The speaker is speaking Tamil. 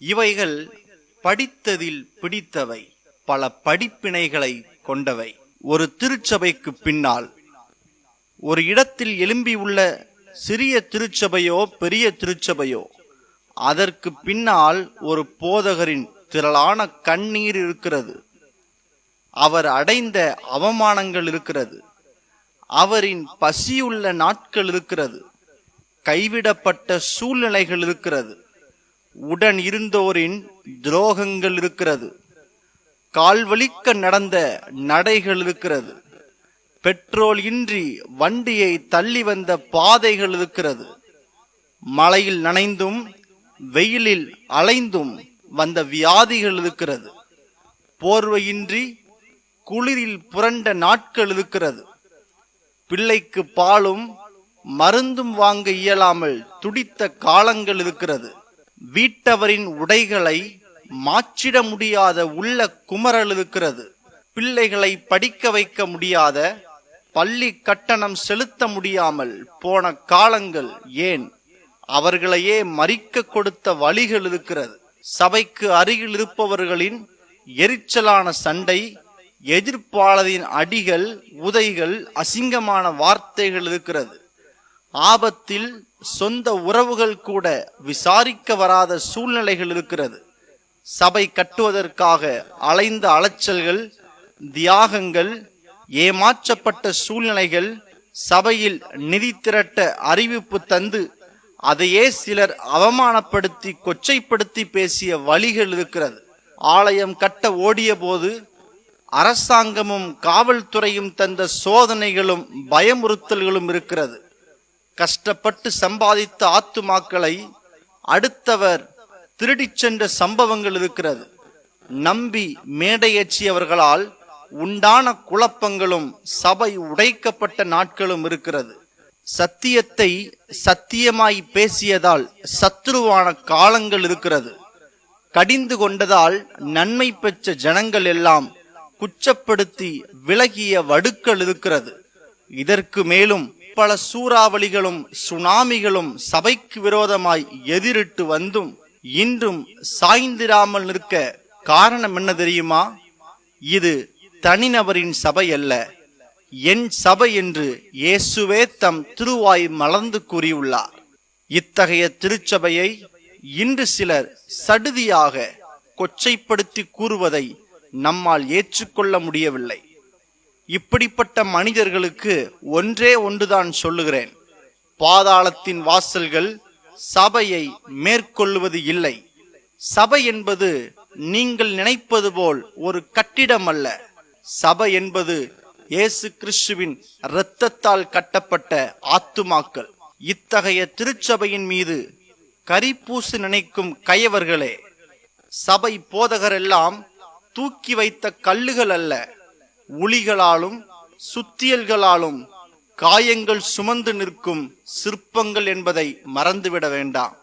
இவைகள் படித்ததில் பிடித்தவை பல படிப்பினைகளை கொண்டவை. ஒரு திருச்சபைக்கு பின்னால் ஒரு இடத்தில் எழும்பியுள்ள சிறிய திருச்சபையோ பெரிய திருச்சபையோ அதற்கு பின்னால் ஒரு போதகரின் திரளான கண்ணீர் இருக்கிறது. அவர் அடைந்த அவமானங்கள் இருக்கிறது. அவரின் பசியுள்ள நாட்கள் இருக்கிறது. கைவிடப்பட்ட சூழ்நிலைகள் இருக்கிறது. உடன் இருந்தோரின் துரோகங்கள் இருக்கிறது. கால்வழிக்க நடந்த நடைகள் இருக்கிறது. பெட்ரோல் இன்றி வண்டியை தள்ளி வந்த பாதைகள் இருக்கிறது. மழையில் நனைந்தும் வெயிலில் அலைந்தும் வந்த வியாதிகள் இருக்கிறது. போர்வையின்றி குளிரில் புரண்ட நாட்கள் இருக்கிறது. பிள்ளைக்கு பாலும் மருந்தும் வாங்க இயலாமல் துடித்த காலங்கள் இருக்கிறது. வீட்டவரின் உடைகளை மாற்றிட முடியாத உள்ள குமரல் இருக்கிறது பிள்ளைகளை படிக்க வைக்க முடியாத பள்ளி கட்டணம் செலுத்த முடியாமல் போன காலங்கள் ஏன்? அவர்களையே மறிக்க கொடுத்த வழிகள் இருக்கிறது சபைக்கு அருகில் இருப்பவர்களின் எரிச்சலான சண்டை எதிர்ப்பாளரின் அடிகள் உதைகள் அசிங்கமான வார்த்தைகள் இருக்கிறது ஆபத்தில் சொந்த உறவுகள் கூட விசாரிக்க வராத சூழ்நிலைகள் இருக்கிறது. சபை கட்டுவதற்காக அலைந்த அலைச்சல்கள் தியாகங்கள் ஏமாற்றப்பட்ட சூழ்நிலைகள் சபையில் நிதி திரட்ட அறிவிப்பு தந்து அதையே சிலர் அவமானப்படுத்தி கொச்சைப்படுத்தி பேசிய வழிகள் இருக்கிறது. ஆலயம் கட்ட ஓடிய போது அரசாங்கமும் காவல்துறையும் தந்த சோதனைகளும் பயமுறுத்தல்களும் இருக்கிறது. கஷ்டப்பட்டு சம்பாதித்த ஆத்துமாக்களை அடுத்தவர் திருடிச் சென்ற சம்பவங்கள் இருக்கிறது. நம்பி மேடையேற்றியவர்களால் உண்டான குழப்பங்களும் சபை உடைக்கப்பட்ட நாட்களும் இருக்கிறது. சத்தியத்தை சத்தியமாய் பேசியதால் சத்ருவான காலங்கள் இருக்கிறது. கடிந்து கொண்டதால் நன்மை பெற்ற ஜனங்கள் எல்லாம் குச்சப்படுத்தி விலகிய வடுக்கள் இருக்கிறது. இதற்கு மேலும் பல சூறாவளிகளும் சுனாமிகளும் சபைக்கு விரோதமாய் எதிரிட்டு வந்தும் இன்றும் சாய்ந்திராமல் நிற்க காரணம் என்ன தெரியுமா? இது தனிநபரின் சபை அல்ல. என் சபை என்று இயேசுவே தம் திருவாய் மலர்ந்து கூறியுள்ளார். இத்தகைய திருச்சபையை இன்று சிலர் சடுதியாக கொச்சைப்படுத்தி கூறுவதை நம்மால் ஏற்றுக்கொள்ள முடியவில்லை. இப்படிப்பட்ட மனிதர்களுக்கு ஒன்றே ஒன்றுதான் சொல்லுகிறேன். பாதாளத்தின் வாசல்கள் சபையை மேற்கொள்வது இல்லை. சபை என்பது நீங்கள் நினைப்பது போல் ஒரு கட்டிடம் அல்ல. சபை என்பது இயேசு கிறிஸ்துவின் இரத்தத்தால் கட்டப்பட்ட ஆத்துமாக்கள். இத்தகைய திருச்சபையின் மீது கரிப்பூசு நினைக்கும் கயவர்களே சபை போதகரெல்லாம் தூக்கி வைத்த கல்லுகள் அல்ல. உளிகளாலும் சுத்தியல்களாலும் காயங்கள் சுமந்து நிற்கும் சிற்பங்கள் என்பதை மறந்துவிட வேண்டாம்.